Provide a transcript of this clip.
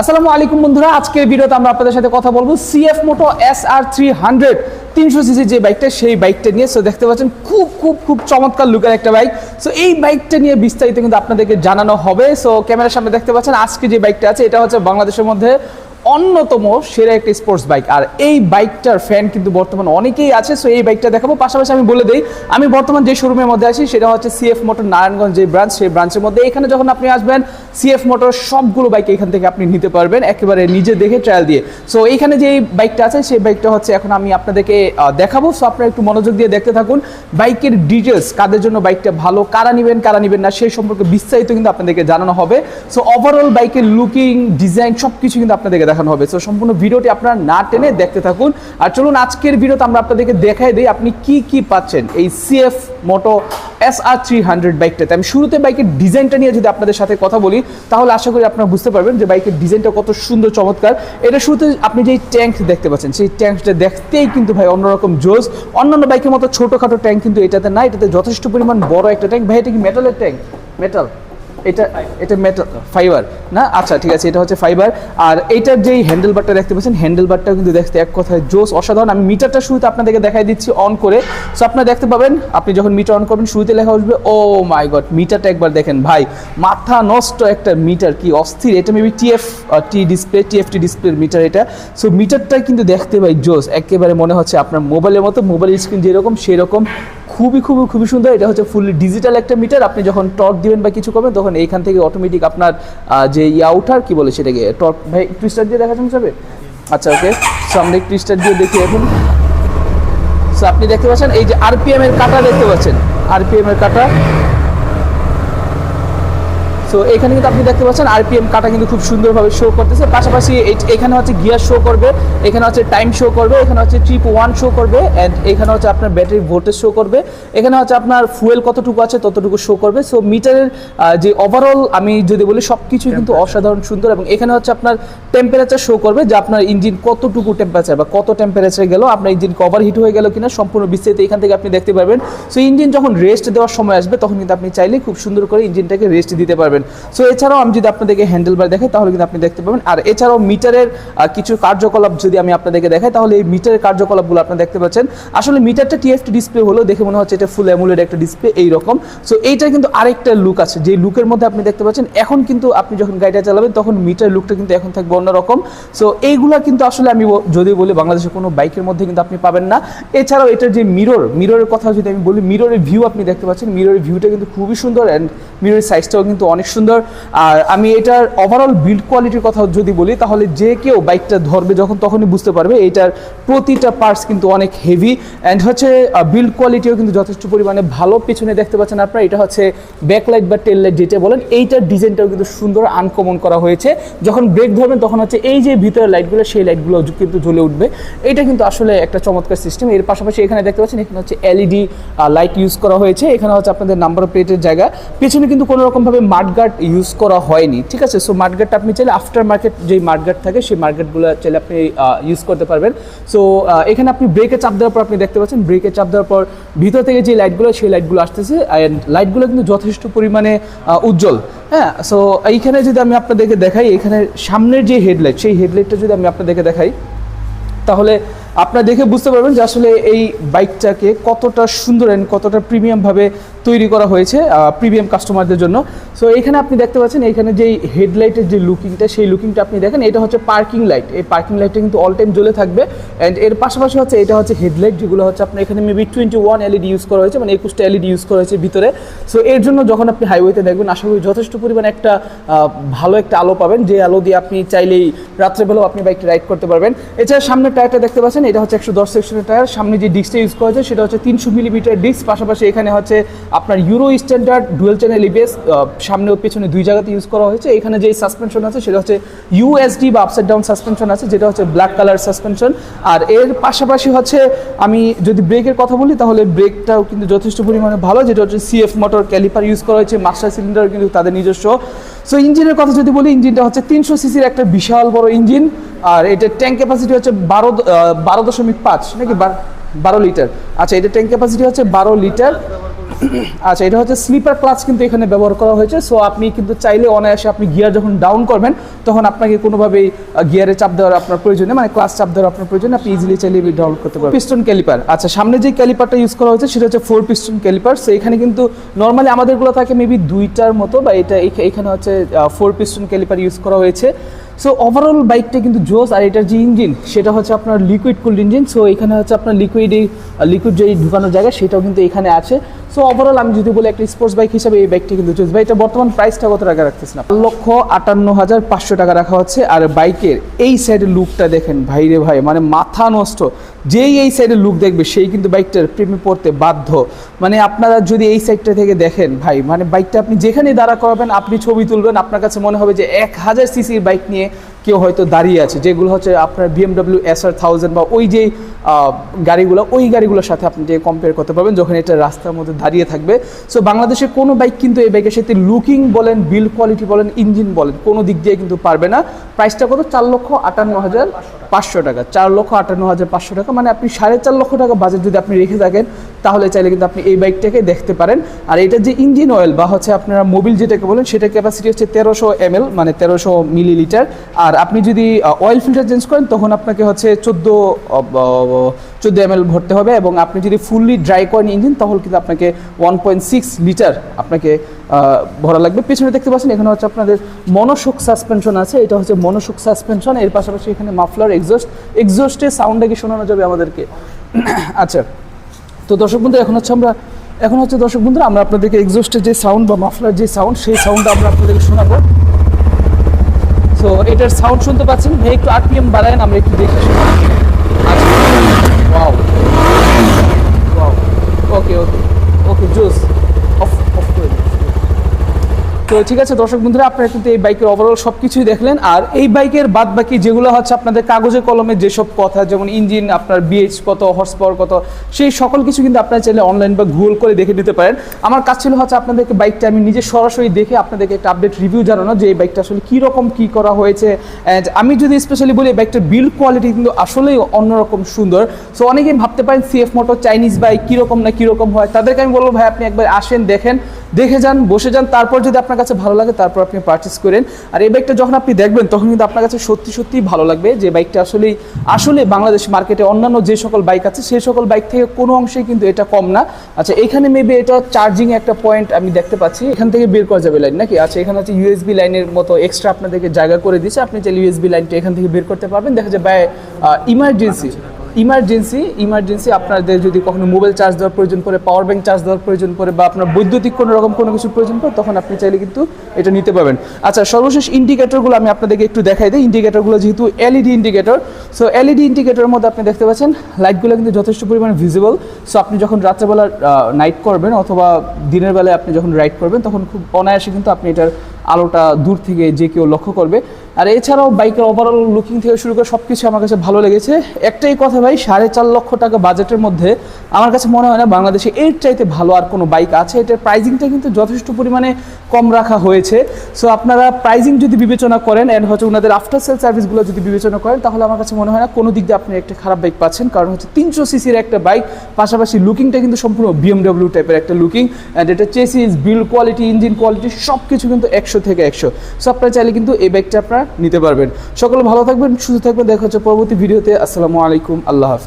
আসসালামু আলাইকুম বন্ধুরা, আজকের ভিডিওতে আমরা আপনাদের সাথে কথা বলব CF Moto S R three hundred তিনশো সিসি যে বাইকটা, সেই বাইকটা নিয়ে। সো দেখতে পাচ্ছেন, খুব খুব খুব চমৎকার লুকের একটা বাইক। সো এই বাইকটা নিয়ে বিস্তারিত কিন্তু আপনাদেরকে জানানো হবে। সো ক্যামেরার সামনে দেখতে পাচ্ছেন, আজকে যে বাইকটা আছে, এটা হচ্ছে বাংলাদেশের মধ্যে অন্যতম সেরা একটা স্পোর্টস বাইক আর এই বাইকটার ফ্যান কিন্তু বর্তমানে অনেকেই আছে সো এই বাইকটা দেখাবো। পাশাপাশি আমি বলে দিই, আমি বর্তমান যে শোরুমের মধ্যে আছি, সেটা হচ্ছে সিএফ মোটর নারায়ণগঞ্জ যে ব্রাঞ্চ সেই ব্রাঞ্চের মধ্যে। এখানে যখন আপনি আসবেন সিএফ মোটর সবগুলো বাইক এখান থেকে আপনি নিতে পারবেন, একেবারে নিজে দেখে ট্রায়াল দিয়ে। সো এইখানে যে বাইকটা আছে, সেই বাইকটা হচ্ছে এখন আমি আপনাদেরকে দেখাবো। সো আপনারা একটু মনোযোগ দিয়ে দেখতে থাকুন। বাইকের ডিটেলস কাদের জন্য বাইকটা ভালো, কারা নেবেন কারা নেবেন না, সেই সম্পর্কে বিস্তারিত কিন্তু আপনাদেরকে জানানো হবে। সো ওভারঅল বাইকের লুকিং ডিজাইন সব কিছু কিন্তু আপনাদেরকে দেখানো হবে। সো সম্পূর্ণ ভিডিওটি আপনারা না টেনে দেখতে থাকুন। আর চলুন, আজকের ভিডিওতে আমরা আপনাদেরকে দেখাই দিই আপনি কি কি পাচ্ছেন এই CF Moto S R three hundred বাইকটাতে আমি শুরুতে বাইকের ডিজাইনটা নিয়ে যদি আপনাদের সাথে কথা বলি, তাহলে আশা করি আপনারা বুঝতে পারবেন যে বাইকের ডিজাইনটা কত সুন্দর, চমৎকার। এটা শুরুতে আপনি যেই ট্যাঙ্ক দেখতে পাচ্ছেন, সেই ট্যাঙ্কটা দেখতেই কিন্তু ভাই অন্যরকম জোস অন্যান্য বাইকের মতো ছোটোখাটো ট্যাঙ্ক কিন্তু এটাতে না এটাতে যথেষ্ট পরিমাণ বড় একটা ট্যাঙ্ক ভাই, এটা কি মেটালের ট্যাঙ্ক মেটাল এটা এটা মেটাল ফাইবার না? আচ্ছা ঠিক আছে, এটা হচ্ছে ফাইবার আর এইটার যেই হ্যান্ডেল বারটা দেখতে পাচ্ছেন হ্যান্ডেল বারটাও কিন্তু দেখতে এক কথায় জোস অসাধারণ। আমি মিটারটা শুরুতে আপনাদেরকে দেখাই দিচ্ছি অন করে। সো আপনারা দেখতে পাবেন, আপনি যখন মিটার অন করবেন, শুরুতে লেখা আসবে ও মাই গড মিটারটা একবার দেখেন, ভাই। মাথা নষ্ট একটা মিটার কি অস্থির। এটা মেবি টিএফ টি ডিসপ্লে টিএফটি ডিসপ্লের মিটার এটা। সো মিটারটা কিন্তু দেখতে ভাই জোস। একেবারে মনে হচ্ছে আপনার মোবাইলের মতো মোবাইল স্ক্রিন যেরকম, সেরকম। খুবই খুবই খুবই সুন্দর। এটা হচ্ছে ফুললি ডিজিটাল একটা মিটার আপনি যখন টর্ক দিবেন বা কিছু করবেন, তখন এইখান থেকে অটোমেটিক আপনার যে ইয়াউটার কি বলে সেটাকে? টর্ক ভাই, একটু স্টার দিয়ে দেখা সবে? আচ্ছা ওকে সামনে টুইস্টার দিয়ে দেখি এখন। আপনি দেখতে পাচ্ছেন, এই যে আরপিএম এর কাটা দেখতে পাচ্ছেন। আরপিএম এর কাটা। সো এখানে কিন্তু আপনি দেখতে পাচ্ছেন আরপিএম কাটা কিন্তু খুব সুন্দরভাবে শো করতেছে। পাশাপাশি এখানে হচ্ছে গিয়ার শো করবে এখানে হচ্ছে টাইম শো করবে এখানে হচ্ছে ট্রিপ ওয়ান শো করবে অ্যান্ড এখানে হচ্ছে আপনার ব্যাটারি ভোল্টেজ শো করবে। এখানে হচ্ছে আপনার ফুয়েল কতটুকু আছে ততটুকু শো করবে। সো মিটারের যে ওভারঅল আমি যদি বলি সব কিছুই কিন্তু অসাধারণ সুন্দর এবং এখানে হচ্ছে আপনার টেম্পারেচার শো করবে যে আপনার ইঞ্জিন কতটুকু টেম্পারেচার বা কত টেম্পারেচার গেল আপনার ইঞ্জিন কভার হিট হয়ে গেল কিনা সম্পূর্ণ বিস্তারিত এখান থেকে আপনি দেখতে পারবেন। সো ইঞ্জিন যখন রেস্ট দেওয়ার সময় আসবে তখন কিন্তু আপনি চাইলে খুব সুন্দর করে ইঞ্জিনটাকে রেস্ট দিতে পারবেন। সো এছাড়াও আমি যদি আপনাদেরকে হ্যান্ডেল বার দেখাই, তাহলে কিন্তু আপনি দেখতে পাবেন। আর এছাড়াও মিটারের কিছু কার্যকলাপ যদি আমি আপনাদেরকে দেখাই, তাহলে এই মিটারের কার্যকলাপগুলো আপনারা দেখতে পাচ্ছেন। আসলে মিটারটা টিএফটি ডিসপ্লে হলো দেখে মনে হচ্ছে এটা ফুল অ্যামুলের একটা ডিসপ্লে এইরকম। সো এইটার কিন্তু আরেকটা লুক আছে। যে লুকের মধ্যে আপনি দেখতে পাচ্ছেন, এখন কিন্তু আপনি যখন গাড়িটা চালাবেন, তখন মিটার লুকটা কিন্তু এখন থাকবে অন্যরকম। সো এইগুলা কিন্তু আসলে আমি যদি বলি বাংলাদেশের কোনো বাইকের মধ্যে কিন্তু আপনি পাবেন না। এছাড়াও এটার যে মিরর মিররের কথা যদি আমি বলি মিররের ভিউ আপনি দেখতে পাচ্ছেন। মিররের ভিউটা কিন্তু খুবই সুন্দর অ্যান্ড মিররের সাইজটাও কিন্তু অনেক সুন্দর। আর আমি এটার ওভারঅল বিল্ড কোয়ালিটির কথা যদি বলি, তাহলে যে কেউ বাইকটা ধরবে যখন তখনই বুঝতে পারবে এটার প্রতিটা পার্টস কিন্তু অনেক হেভি অ্যান্ড হচ্ছে বিল্ড কোয়ালিটিও কিন্তু যথেষ্ট পরিমাণে ভালো। পিছনে দেখতে পাচ্ছেন আপনারা, এটা হচ্ছে ব্যাকলাইট বা টেল লাইট যেটা বলেন, এইটার ডিজাইনটাও কিন্তু সুন্দর আনকমন করা হয়েছে। যখন ব্রেক ধরবেন তখন হচ্ছে এই যে ভিতরে লাইটগুলো সেই লাইটগুলো কিন্তু জ্বলে উঠবে। এটা কিন্তু আসলে একটা চমৎকার সিস্টেম এর পাশাপাশি এখানে দেখতে পাচ্ছেন, এখানে হচ্ছে এলইডি লাইট ইউজ করা হয়েছে। এখানে হচ্ছে আপনাদের নাম্বার প্লেটের জায়গা। পিছনে কিন্তু কোনো রকমভাবে মাঠগার্ড ইউজ করা হয়নি, ঠিক আছে? সো মাঠগার্ডটা আপনি চাইলে আফটার মার্কেট যেই মাঠগার্ড থাকে, সেই মাঠগার্ডগুলো চাইলে আপনি ইউজ করতে পারবেন। সো এখানে আপনি ব্রেকে চাপ দেওয়ার পর আপনি দেখতে পাচ্ছেন ব্রেকে চাপ দেওয়ার পর ভিতর থেকে যে লাইটগুলো সেই লাইটগুলো আসতেছে অ্যান্ড লাইটগুলো কিন্তু যথেষ্ট পরিমাণে উজ্জ্বল। হ্যাঁ? সো এইখানে যদি আমি আপনাদেরকে দেখাই, এখানে সামনের যে হেডলাইট সেই হেডলাইটটা যদি আমি আপনাদেরকে দেখাই, তাহলে আপনারা দেখে বুঝতে পারবেন যে আসলে এই বাইকটাকে কতটা সুন্দর অ্যান্ড কতটা প্রিমিয়ামভাবে তৈরি করা হয়েছে প্রিমিয়াম কাস্টমারদের জন্য। সো এখানে আপনি দেখতে পাচ্ছেন, এখানে যেই হেডলাইটের যে লুকিংটা সেই লুকিংটা আপনি দেখেন, এটা হচ্ছে পার্কিং লাইট এই পার্কিং লাইটটা কিন্তু অল টাইম জ্বলে থাকবে অ্যান্ড এর পাশাপাশি হচ্ছে, এটা হচ্ছে হেডলাইট যেগুলো হচ্ছে আপনার এখানে maybe twenty one LED use করা হয়েছে মানে একুশটা এলইডি ইউজ করা হয়েছে ভিতরে। সো এর জন্য যখন আপনি হাইওয়েতে দেখবেন, আশা করি যথেষ্ট পরিমাণে একটা ভালো একটা আলো পাবেন, যে আলো দিয়ে আপনি চাইলেই রাত্রেবেলাও আপনি বাইকটা রাইড করতে পারবেন। এছাড়া সামনের টায়ারটা দেখতে পাচ্ছেন এটা হচ্ছে একশো দশ সেকশনের টায়ার। সামনে যে ডিস্কটা ইউজ করা হয়েছে, সেটা হচ্ছে তিনশো মিলিমিটার ডিস্ক পাশাপাশি এখানে হচ্ছে আপনার Euro standard dual channel EBS সামনে ও পেছনে দুই জায়গাতে ইউজ করা হয়েছে। এখানে যে সাসপেনশন আছে, সেটা হচ্ছে ইউএসডি বা আপসাইড ডাউন সাসপেনশন আছে, যেটা হচ্ছে ব্ল্যাক কালার সাসপেনশন আর এর পাশাপাশি হচ্ছে, আমি যদি ব্রেকের কথা বলি, তাহলে ব্রেকটাও কিন্তু যথেষ্ট পরিমাণে ভালো, যেটা হচ্ছে সিএফ মোটর ক্যালিপার ইউজ করা হয়েছে। মাস্টার সিলিন্ডার কিন্তু তাদের নিজস্ব। সো ইঞ্জিনের কথা যদি বলি ইঞ্জিনটা হচ্ছে তিনশো সিসির একটা বিশাল বড় ইঞ্জিন আর এটার ট্যাঙ্ক ক্যাপাসিটি হচ্ছে বারো বারো দশমিক পাঁচ, নাকি বারো লিটার আচ্ছা এটা ট্যাঙ্ক ক্যাপাসিটি হচ্ছে বারো লিটার আচ্ছা এটা হচ্ছে স্লিপার ক্লাচ কিন্তু এখানে ব্যবহার করা হয়েছে। সো আপনি কিন্তু চাইলে অনায়াসে আপনি গিয়ার যখন ডাউন করবেন, তখন আপনাকে কোনোভাবেই গিয়ারে চাপ দেওয়ার আপনার প্রয়োজন মানে ক্লাস চাপ দেওয়ার আপনার প্রয়োজন আপনি ইজিলি চাইলে ডাউন করতে পারবেন। পিস্টন ক্যালিপার আচ্ছা সামনে যে ক্যালিপারটা ইউজ করা হয়েছে, সেটা হচ্ছে ফোর পিস্টন ক্যালিপার সো এখানে কিন্তু নর্মালি আমাদেরগুলো থাকে মেবি দুইটার মতো, বা এটা এখানে হচ্ছে ফোর পিস্টন ক্যালিপার ইউজ করা হয়েছে। সো ওভারঅল বাইকটা কিন্তু জোস, আর এটার যে ইঞ্জিন সেটা হচ্ছে আপনার লিকুইড কুল ইঞ্জিন সো এখানে হচ্ছে আপনার লিকুইড এই লিকুইড যে ঢুকানোর জায়গা, সেটাও কিন্তু এখানে আছে। সো ওভারঅল আমি যদি বলি একটা স্পোর্টস বাইক হিসাবে এই বাইকটা কিন্তু জোস। বাইকটা বর্তমান প্রাইসটা কত টাকা রাখতেছেন চার লক্ষ আটান্ন হাজার পাঁচশো টাকা রাখা হচ্ছে। আর বাইকের এই সাইডের লুকটা দেখেন ভাই রে ভাই মানে মাথা নষ্ট। যেই এই সাইডের লুক দেখবে, সেই কিন্তু বাইকটার প্রেমে পড়তে বাধ্য। মানে আপনারা যদি এই সাইডটা থেকে দেখেন, ভাই মানে বাইকটা আপনি যেখানে দাঁড়া করাবেন, আপনি ছবি তুলবেন, আপনার কাছে মনে হবে যে এক হাজার সিসির বাইক নিয়ে কেউ হয়তো দাঁড়িয়ে আছে, যেগুলো হচ্ছে আপনার বিএমডাব্লিউ এস আর থাউজেন্ড বা ওই যে গাড়িগুলো, ওই গাড়িগুলোর সাথে আপনি যে কম্পেয়ার করতে পারবেন, যখন এটা রাস্তার মধ্যে দাঁড়িয়ে থাকবে। সো বাংলাদেশের কোনো বাইক কিন্তু এই বাইকের সাথে লুকিং বলেন বিল্ড কোয়ালিটি বলেন ইঞ্জিন বলেন, কোনো দিক দিয়ে কিন্তু পারবে না। প্রাইসটা কত? চার লক্ষ আটান্ন হাজার পাঁচশো টাকা। চার লক্ষ আটান্ন হাজার পাঁচশো টাকা মানে আপনি সাড়ে চার লক্ষ টাকা বাজেট যদি আপনি রেখে থাকেন তাহলে চাইলে কিন্তু আপনি এই বাইকটাকে দেখতে পারেন। আর এটা যে ইঞ্জিন অয়েল বা হচ্ছে আপনারা মোবিল যেটাকে বলেন সেটা ক্যাপাসিটি হচ্ছে তেরোশো এম মানে তেরোশো মিলিলিটার। আর আপনি যদি অয়েল ফিল্টার চেঞ্জ করেন, তখন আপনাকে হচ্ছে চোদ্দ চোদ্দ এম ভরতে হবে এবং আপনি যদি ফুললি ড্রাই করেন ইঞ্জিন, তাহলে কিন্তু আপনাকে ওয়ান পয়েন্ট সিক্স লিটার আপনাকে ভরা লাগবে। পেছনে দেখতে পাচ্ছেন, এখানে হচ্ছে আপনাদের মনোশোক সাসপেনশন আছে। এটা হচ্ছে মনোশোক সাসপেনশন এর পাশাপাশি এখানে মাফলার এক্সস্ট এক্সস্টের সাউন্ডটা কি শোনানো যাবে আমাদেরকে? আচ্ছা। তো দর্শক বন্ধু এখন হচ্ছে আমরা এখন হচ্ছে দর্শক বন্ধুরা, আমরা আপনাদেরকে এক্সস্টের যে সাউন্ড বা মাফলার যে সাউন্ড সেই সাউন্ডটা আমরা আপনাদেরকে শোনাবো। সো এটার সাউন্ড শুনতে পাচ্ছেন? ভাই, একটু আরপিএম বাড়ায় আমরা একটু দেখে ওকে ওকে ওকে জোস তো ঠিক আছে, দর্শক বন্ধুরা, আপনারা কিন্তু এই বাইকের ওভারঅল সব কিছুই দেখলেন। আর এই বাইকের বাদ বাকি যেগুলো হচ্ছে আপনাদের কাগজে কলমে যেসব কথা, যেমন ইঞ্জিন, আপনার বিএইচ কত হর্স পাওয়ার কত, সেই সকল কিছু কিন্তু আপনারা চাইলে অনলাইন বা গুগল করে দেখে নিতে পারেন। আমার কাজ ছিল হচ্ছে আপনাদেরকে বাইকটা আমি নিজে সরাসরি দেখে আপনাদেরকে একটা আপডেট রিভিউ জানানো যে এই বাইকটা আসলে কী রকম, কী করা হয়েছে। অ্যান্ড আমি যদি স্পেশালি বলি, এই বাইকটার বিল্ড কোয়ালিটি কিন্তু আসলেই অন্যরকম সুন্দর। সো অনেকেই ভাবতে পারেন সিএফ মোটর চাইনিজ বাইক কীরকম না কীরকম হয়। তাদেরকে আমি বলব, ভাই, আপনি একবার আসেন, দেখেন। দেখে যান, বসে যান, তারপর যদি আপনার কাছে ভালো লাগে, তারপর আপনি পারচেস করেন। আর এই বাইকটা যখন আপনি দেখবেন, তখন কিন্তু আপনার কাছে সত্যি সত্যিই ভালো লাগবে। যে বাইকটা আসলেই, আসলে বাংলাদেশ মার্কেটে অন্যান্য যে সকল বাইক আছে, সেই সকল বাইক থেকে কোনো অংশেই কিন্তু এটা কম না। আচ্ছা এখানে মেবি এটা চার্জিং একটা পয়েন্ট আমি দেখতে পাচ্ছি। এখান থেকে বের করা যাবে লাইন নাকি? আচ্ছা এখানে হচ্ছে ইউএসবি লাইনের মতো এক্সট্রা আপনাদেরকে জায়গা করে দিয়েছে আপনি চাইলে ইউএসবি লাইনটা এখান থেকে বের করতে পারবেন। দেখা যায় বাই ইমার্জেন্সি ইমার্জেন্সি ইমার্জেন্সি আপনাদের যদি কখনো মোবাইল চার্জ দেওয়ার প্রয়োজন পড়ে, পাওয়ার ব্যাংক চার্জ দেওয়ার প্রয়োজন পড়ে বা আপনার বৈদ্যুতিক কোনো রকম কোনো কিছু প্রয়োজন পড়ে, তখন আপনি চাইলে কিন্তু এটা নিতে পারবেন। আচ্ছা সর্বশেষ ইন্ডিকেটরগুলো আমি আপনাদেরকে একটু দেখাই দিই। ইন্ডিকেটরগুলো যেহেতু এলইডি ইন্ডিকেটর সো এলইডি ইন্ডিকেটরের মধ্যে আপনি দেখতে পাচ্ছেন লাইটগুলো কিন্তু যথেষ্ট পরিমাণে ভিজিবল সো আপনি যখন রাত্রেবেলা নাইট করবেন অথবা দিনের বেলায় আপনি যখন রাইড করবেন, তখন খুব অনায়াসে কিন্তু আপনি এটার আলোটা দূর থেকে যে কেউ লক্ষ্য করবে। আর এছাড়াও বাইকের ওভারঅল লুকিং থেকে শুরু করে সব কিছু আমার কাছে ভালো লেগেছে। একটাই কথা ভাই, সাড়ে চার লক্ষ টাকা বাজেটের মধ্যে আমার কাছে মনে হয় না বাংলাদেশে এর চাইতে ভালো আর কোনো বাইক আছে। এটার প্রাইজিংটা কিন্তু যথেষ্ট পরিমাণে কম রাখা হয়েছে। সো আপনারা প্রাইজিং যদি বিবেচনা করেন অ্যান্ড হচ্ছে ওনাদের আফটার সেল সার্ভিসগুলো যদি বিবেচনা করেন, তাহলে আমার কাছে মনে হয় না কোনো দিক দিয়ে আপনি একটা খারাপ বাইক পাচ্ছেন। কারণ হচ্ছে তিনশো সিসির একটা বাইক পাশাপাশি লুকিংটা কিন্তু সম্পূর্ণ বিএমডব্লিউ টাইপের একটা লুকিং অ্যান্ড এটা chassis build quality engine quality সব কিছু কিন্তু একশো থেকে একশো। সো আপনারা চাইলে কিন্তু এই বাইকটা আপনারা নিতে পারবেন। সকলে ভালো থাকবেন, সুস্থ থাকবেন। দেখা হচ্ছে পরবর্তী ভিডিওতে। আসসালামু আলাইকুম। আল্লাহ হাফেজ।